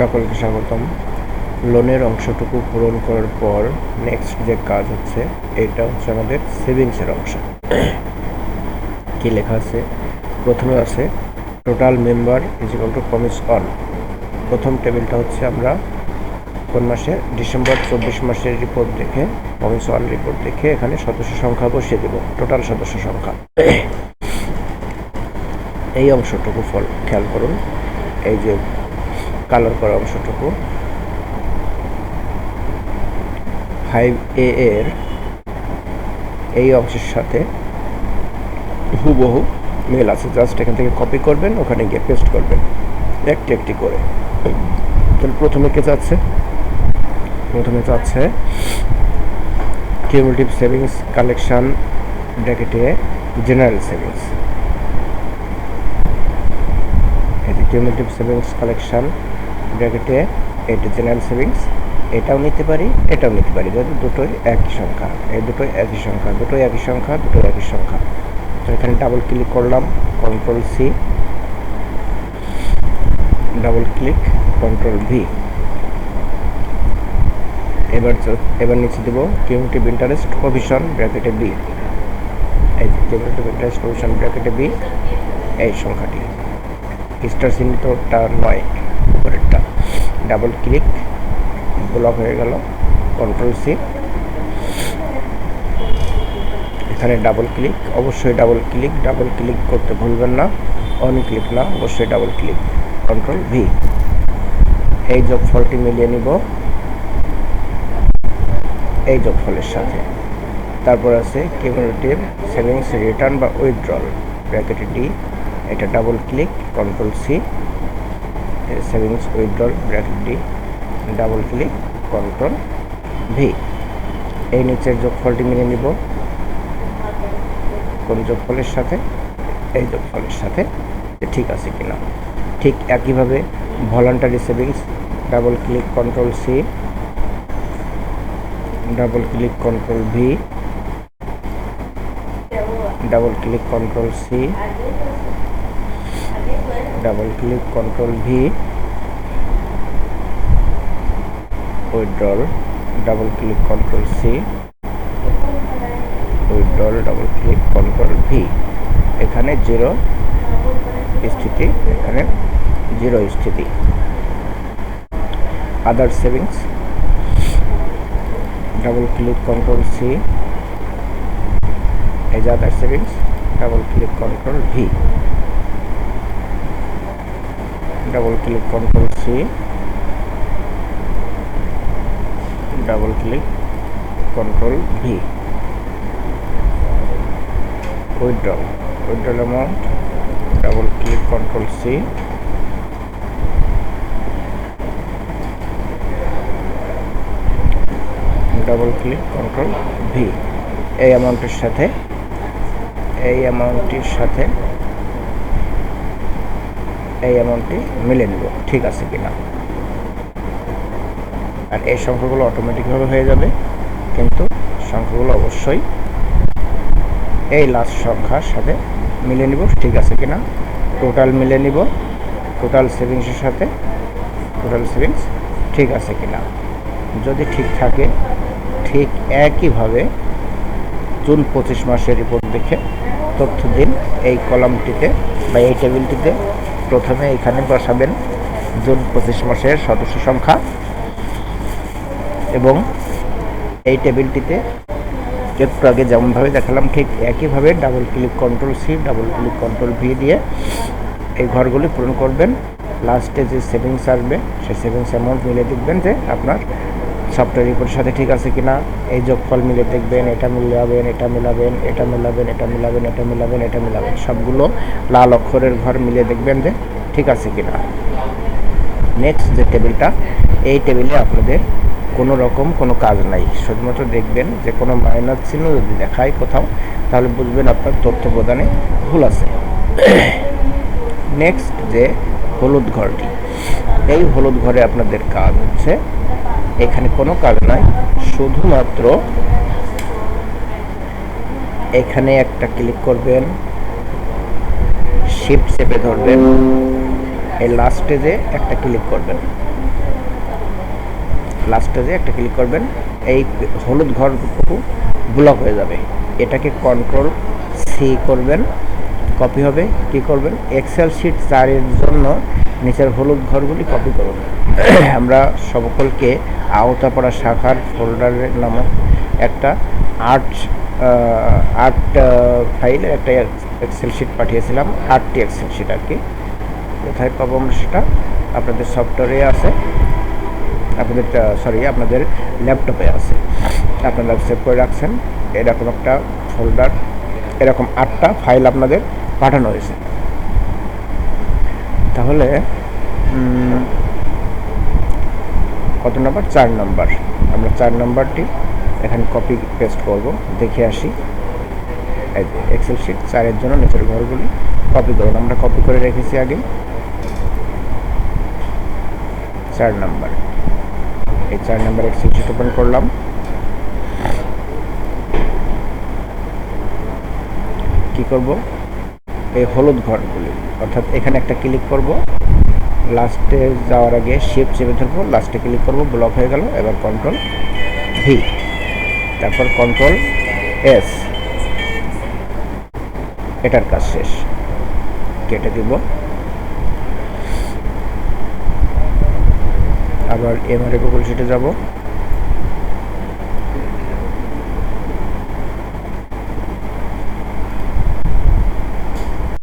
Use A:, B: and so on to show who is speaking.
A: সকলকে স্বাগতম। লোনের অংশটুকু পূরণ করার পর নেক্সট যে কাজ হচ্ছে, এটা হচ্ছে আমাদের সেভিংসের অংশ। কি লেখা আছে? প্রথমে আছে total member is equal to commission প্রথম টেবিলটা হচ্ছে আমরা কোন মাসে ডিসেম্বর চব্বিশ মাসের রিপোর্ট দেখে কমিস অন রিপোর্ট দেখে এখানে সদস্য সংখ্যা বসিয়ে দেব টোটাল সদস্য সংখ্যা। এই অংশটুকু ফল, খেয়াল করুন। এই যে কালার করা অংশটুকু। ফাইভ এ এর এই অংশের সাথে হুবহু মেল আছে। জাস্ট এখান থেকে কপি করবেন, ওখানে গিয়ে পেস্ট করবেন। একটি একটি করে। তাহলে প্রথমে কে চাচ্ছে? প্রথমে চাচ্ছে কিউমুলেটিভ সেভিংস কালেকশন ব্র্যাকেটে জেনারেল সেভিংস এটি কিউমুলেটিভ সেভিংস কালেকশন ব্র্যাকেটে এটি জেনারেল সেভিংস এটাও নিতে পারি, এটাও নিতে পারি। যদি দুটোই একই সংখ্যা, এই দুটোই একই সংখ্যা, দুটোই একই সংখ্যা, দুটোই একই সংখ্যা। তো এখানে ডাবল ক্লিক করলাম control C double click control V এবার এবার নিচে দেব কিউমুলেটিভ ইন্টারেস্ট প্রভিশন ব্র্যাকেটে বি এই ইন্টারেস্ট ব্র্যাকেটে বি এই সংখ্যাটি। স্টার চিহ্নিতটা নয়। উপরেরটা ডাবল ক্লিক ব্লক হয়ে গেল কন্ট্রোল সি এখানে ডাবল ক্লিক অবশ্যই ডাবল ক্লিক ডাবল ক্লিক করতে ভুলবেন না অন ক্লিক না, অবশ্যই ডাবল ক্লিক কন্ট্রোল ভি এই জব যোগফলটি মিলিয়ে নিব, এই যোগফলের সাথে। তারপর আছে কিউমুলেটিভ সেভিংস রিটার্ন বা উইথড্রল ব্র্যাকেট ডি এটা double click control C savings withdrawal bracket D double click, control V. এই নিচের যোগফলটি মিলিয়ে নিব। কোন যোগফলের সাথে? এই যোগফলের সাথে। ঠিক আছে কিনা। ঠিক একইভাবে voluntary savings, double click, control C, double click, control V, double click, control C double click control V withdrawal double click control C withdrawal double click control V এখানে জিরো স্থিতি, এখানে জিরো স্থিতি। Other savings double click control C যে other savings double click control V double click control C double click control V withdrawal withdrawal amount double click control C double click control V এই অ্যামাউন্টের সাথে, এই অ্যামাউন্টটির সাথে এই অ্যামাউন্টটি মিলে নেব, ঠিক আছে কিনা? আর এই সংখ্যাগুলো অটোমেটিকভাবে হয়ে যাবে, কিন্তু সংখ্যাগুলো অবশ্যই এই লাস্ট সংখ্যার সাথে মিলে নিব, ঠিক আছে কিনা? টোটাল মিলে নিব টোটাল সেভিংসের সাথে টোটাল সেভিংস ঠিক আছে কিনা? যদি ঠিক থাকে, ঠিক একইভাবে জুন পঁচিশ মাসের রিপোর্ট দেখে তথ্য দিন এই কলামটিতে বা এই টেবিলটিতে প্রথমে এখানে বসাবেন জুন পঁচিশ মাসের সদস্য সংখ্যা এবং এই টেবিলটিতে একটু আগে যেমনভাবে দেখালাম, ঠিক একইভাবে double click control C double click control V দিয়ে এই ঘরগুলি পূরণ করবেন। লাস্টে যে সেভিংস আসবে, সেই সেভিংস অ্যামাউন্ট মিলে দেখবেন যে আপনার সফটওয়্যার রিপোর্টের সাথে ঠিক আছে কিনা? এই যোগফল মিলে দেখবেন, এটা মিলাবেন এটা মিলাবেন এটা মিলাবেন এটা মিলাবেন এটা মিলাবেন এটা মিলাবেন। সবগুলো লাল অক্ষরের ঘর মিলে দেখবেন যে ঠিক আছে কিনা। নেক্সট যে টেবিলটা এই টেবিলে আপনাদের কোনো রকম কোনো কাজ নাই। শুধুমাত্র দেখবেন যে কোনো মাইনাস চিহ্ন যদি দেখায় কোথাও, তাহলে বুঝবেন আপনার তথ্য প্রদানে ভুল আছে। নেক্সট যে হলুদ ঘরটি, এই হলুদ ঘরে আপনাদের কাজ হচ্ছে এখানে কোনো কাজ নাই। শুধুমাত্র এখানে একটা ক্লিক করবেন শিপ চেপে ধরবেন, এই লাস্টে যে একটা ক্লিক করবেন। লাস্টে যে একটা ক্লিক করবেন, এই হলুদ ঘরটুকু ব্লক হয়ে যাবে। এটাকে কন্ট্রোল সি করবেন কপি হবে, কি করবেন? এক্সেল শিট চারের জন্য নিচের হলুদ ঘরগুলি কপি করুন আমরা সকলকে আওতাপাড়া শাখার ফোল্ডারের নামক একটা আর্ট আর্ট ফাইলে একটা এক্সেল শিট পাঠিয়েছিলাম, আটটি এক্সেল শিট আর কি। কোথায় পাবো আমরা সেটা? আপনাদের সফটওয়্যারে আছে। আপনাদের সরি আপনাদের ল্যাপটপে আছে। আপনারা সেভ করে রাখছেন। এরকম একটা ফোল্ডার এরকম আটটা ফাইল আপনাদের পাঠানো হয়েছে। তাহলে কত নাম্বার? চার নাম্বার। আমরা চার নাম্বারটি এখানে কপি পেস্ট করব, দেখে আসি। এক্সেল শিট চারের জন্য নিচের ঘরগুলি কপি করুন আমরা কপি করে রেখেছি আগে। চার নাম্বার। এই চার নাম্বার এক্সেল শিট ওপেন করলাম। কি করব? এই হলুদ ঘরগুলি। অর্থাৎ এখানে একটা ক্লিক করব। লাস্টে যাওয়ার আগে শেপ চেপে ধরবো। লাস্টে ক্লিক করব ব্লক হয়ে গেল। এবার কন্ট্রোল ভি তারপর কন্ট্রোল এস এটার কাজ শেষ। কেটে দিব। আবার এমআরএ গুগল শিটে যাব।